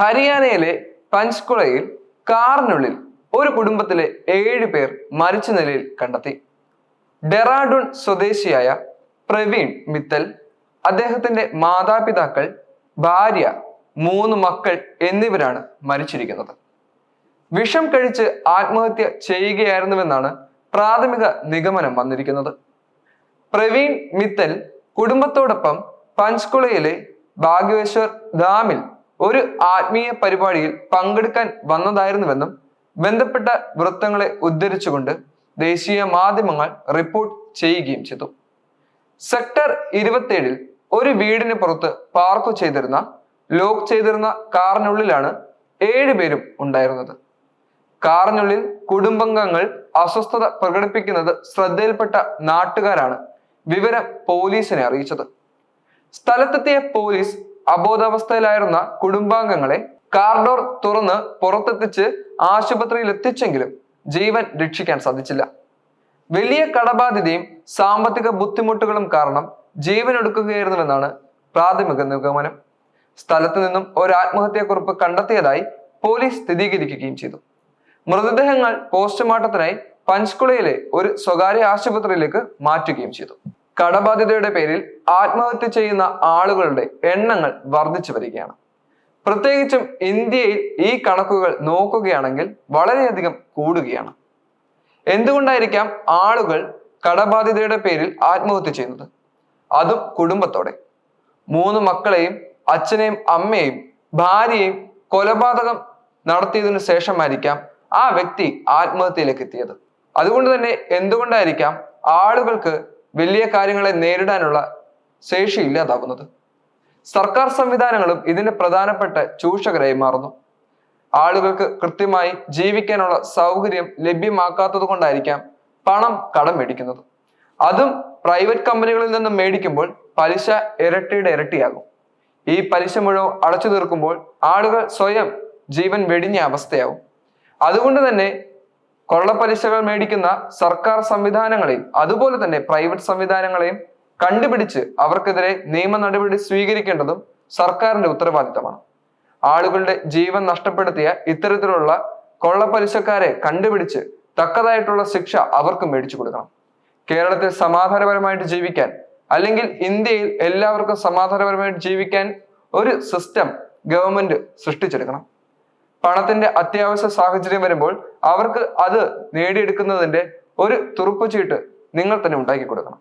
ഹരിയാനയിലെ പഞ്ച്കുളയിൽ കാറിനുള്ളിൽ ഒരു കുടുംബത്തിലെ ഏഴ് പേർ മരിച്ച നിലയിൽ കണ്ടെത്തി. ഡെറാഡൂൺ സ്വദേശിയായ പ്രവീൺ മിത്തൽ അദ്ദേഹത്തിന്റെ മാതാപിതാക്കൾ ഭാര്യ മൂന്ന് മക്കൾ എന്നിവരാണ് മരിച്ചിരിക്കുന്നത്. വിഷം കഴിച്ച് ആത്മഹത്യ ചെയ്യുകയായിരുന്നുവെന്നാണ് പ്രാഥമിക നിഗമനം വന്നിരിക്കുന്നത്. പ്രവീൺ മിത്തൽ കുടുംബത്തോടൊപ്പം പഞ്ച്കുളയിലെ ഭാഗ്യവേശ്വർ ഡാമിൽ ഒരു ആത്മീയ പരിപാടിയിൽ പങ്കെടുക്കാൻ വന്നതായിരുന്നുവെന്നും ബന്ധപ്പെട്ട വൃത്തങ്ങളെ ഉദ്ധരിച്ചുകൊണ്ട് ദേശീയ മാധ്യമങ്ങൾ റിപ്പോർട്ട് ചെയ്യുകയും ചെയ്തു. സെക്ടർ ഇരുപത്തിയേഴിൽ ഒരു വീടിന് പുറത്ത് പാർക്ക് ചെയ്തിരുന്ന ലോക്ക് ചെയ്തിരുന്ന കാറിനുള്ളിലാണ് ഏഴുപേരും ഉണ്ടായിരുന്നത്. കാറിനുള്ളിൽ കുടുംബാംഗങ്ങൾ അസ്വസ്ഥത പ്രകടിപ്പിക്കുന്നത് ശ്രദ്ധയിൽപ്പെട്ട നാട്ടുകാരാണ് വിവരം പോലീസിനെ അറിയിച്ചത്. സ്ഥലത്തെത്തിയ പോലീസ് അബോധാവസ്ഥയിലായിരുന്ന കുടുംബാംഗങ്ങളെ കാർഡോർ തുറന്ന് പുറത്തെത്തിച്ച് ആശുപത്രിയിൽ എത്തിച്ചെങ്കിലും ജീവൻ രക്ഷിക്കാൻ സാധിച്ചില്ല. വലിയ കടബാധ്യതയും സാമ്പത്തിക ബുദ്ധിമുട്ടുകളും കാരണം ജീവൻ എടുക്കുകയായിരുന്നുവെന്നാണ് പ്രാഥമിക നിഗമനം. സ്ഥലത്തു നിന്നും ഒരു ആത്മഹത്യാക്കുറിപ്പ് കണ്ടെത്തിയതായി പോലീസ് സ്ഥിരീകരിക്കുകയും ചെയ്തു. മൃതദേഹങ്ങൾ പോസ്റ്റ്മോർട്ടത്തിനായി പഞ്ച്കുളയിലെ ഒരു സ്വകാര്യ ആശുപത്രിയിലേക്ക് മാറ്റുകയും ചെയ്തു. കടബാധ്യതയുടെ പേരിൽ ആത്മഹത്യ ചെയ്യുന്ന ആളുകളുടെ എണ്ണങ്ങൾ വർദ്ധിച്ചു വരികയാണ്. പ്രത്യേകിച്ചും ഇന്ത്യയിൽ ഈ കണക്കുകൾ നോക്കുകയാണെങ്കിൽ വളരെയധികം കൂടുകയാണ്. എന്തുകൊണ്ടായിരിക്കാം ആളുകൾ കടബാധ്യതയുടെ പേരിൽ ആത്മഹത്യ ചെയ്യുന്നത്? അതും കുടുംബത്തോടെ. മൂന്ന് മക്കളെയും അച്ഛനെയും അമ്മയെയും ഭാര്യയെയും കൊലപാതകം നടത്തിയതിനു ശേഷമായിരിക്കാം ആ വ്യക്തി ആത്മഹത്യയിലേക്ക് എത്തിയത്. അതുകൊണ്ട് തന്നെ എന്തുകൊണ്ടായിരിക്കാം ആളുകൾക്ക് വലിയ കാര്യങ്ങളെ നേരിടാനുള്ള ശേഷി ഇല്ലാതാകുന്നത്. സർക്കാർ സംവിധാനങ്ങളും ഇതിന് പ്രധാനപ്പെട്ട ചൂഷകരായി മാറുന്നു. ആളുകൾക്ക് കൃത്യമായി ജീവിക്കാനുള്ള സൗകര്യം ലഭ്യമാക്കാത്തത് കൊണ്ടായിരിക്കാം പണം കടം മേടിക്കുന്നത്. അതും പ്രൈവറ്റ് കമ്പനികളിൽ നിന്നും മേടിക്കുമ്പോൾ പലിശ ഇരട്ടിയുടെ ഇരട്ടിയാകും. ഈ പലിശ മുഴുവൻ അടച്ചു തീർക്കുമ്പോൾ ആളുകൾ സ്വയം ജീവൻ വെടിഞ്ഞ അവസ്ഥയാവും അതുകൊണ്ട് തന്നെ കൊള്ളപ്പലിശകൾ മേടിക്കുന്ന സർക്കാർ സംവിധാനങ്ങളെയും അതുപോലെ തന്നെ പ്രൈവറ്റ് സംവിധാനങ്ങളെയും കണ്ടുപിടിച്ച് അവർക്കെതിരെ നിയമ നടപടി സ്വീകരിക്കേണ്ടതും സർക്കാരിന്റെ ഉത്തരവാദിത്തമാണ്. ആളുകളുടെ ജീവൻ നഷ്ടപ്പെടുത്തിയ ഇത്തരത്തിലുള്ള കൊള്ളപ്പലിശക്കാരെ കണ്ടുപിടിച്ച് തക്കതായിട്ടുള്ള ശിക്ഷ അവർക്ക് മേടിച്ചു കൊടുക്കണം. കേരളത്തിൽ സമാധാനപരമായിട്ട് ജീവിക്കാൻ അല്ലെങ്കിൽ ഇന്ത്യയിൽ എല്ലാവർക്കും സമാധാനപരമായിട്ട് ജീവിക്കാൻ ഒരു സിസ്റ്റം ഗവൺമെന്റ് സൃഷ്ടിച്ചെടുക്കണം. പണത്തിന്റെ അത്യാവശ്യ സാഹചര്യം വരുമ്പോൾ അവർക്ക് അത് നേടിയെടുക്കുന്നതിന്റെ ഒരു തുറുപ്പുചീട്ട് നിങ്ങൾ തന്നെ ഉണ്ടാക്കി കൊടുക്കണം.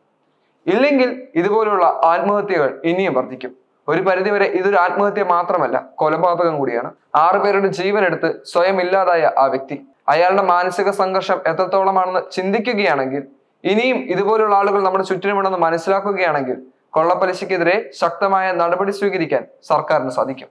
ഇല്ലെങ്കിൽ ഇതുപോലുള്ള ആത്മഹത്യകൾ ഇനിയും വർദ്ധിക്കും. ഒരു പരിധിവരെ ഇതൊരു ആത്മഹത്യ മാത്രമല്ല കൊലപാതകം കൂടിയാണ്. ആറു പേരുടെ ജീവനെടുത്ത് സ്വയം ഇല്ലാതായ ആ വ്യക്തി അയാളുടെ മാനസിക സംഘർഷം എത്രത്തോളമാണെന്ന് ചിന്തിക്കുകയാണെങ്കിൽ ഇനിയും ഇതുപോലുള്ള ആളുകൾ നമ്മുടെ ചുറ്റിനുമുണ്ടെന്ന് മനസ്സിലാക്കുകയാണെങ്കിൽ കൊള്ളപ്പലിശയ്ക്കെതിരെ ശക്തമായ നടപടി സ്വീകരിക്കാൻ സർക്കാരിന് സാധിക്കും.